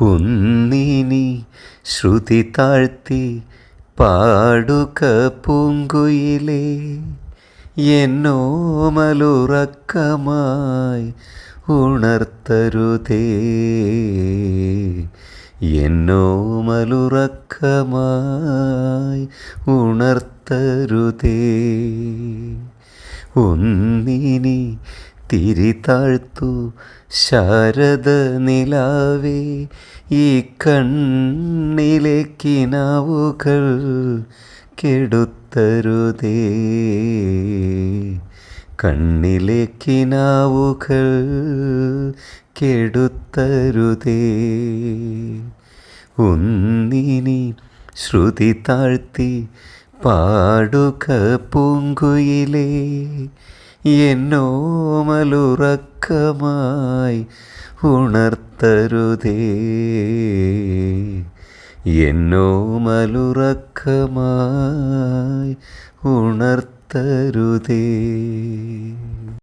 ഒന്നിനി ശ്രുതി താഴ്ത്തി പാടുക പൂങ്കുയിലേ. എന്നോമലുറക്കമായി ഉണർത്തരുതേ. എന്നോമലുറക്കമായി ഉണർത്തരുതേ. ഒന്നിനി തിരി താഴ്ത്തു ശാരദ നിലാവേ ഈ കണ്ണിലെ കിനാവുകൾ കെടുത്തരുതേ. കണ്ണിലെ കിനാവുകൾ കെടുത്തരുതേ. ഒന്നിനി ശ്രുതി താഴ്ത്തി പാടുക പൂങ്കുയിലേ എന്നോമലുറക്കമായി ഉണർത്തരുതേ. എന്നോമലുറക്കമായി ഉണർത്തരുതേ.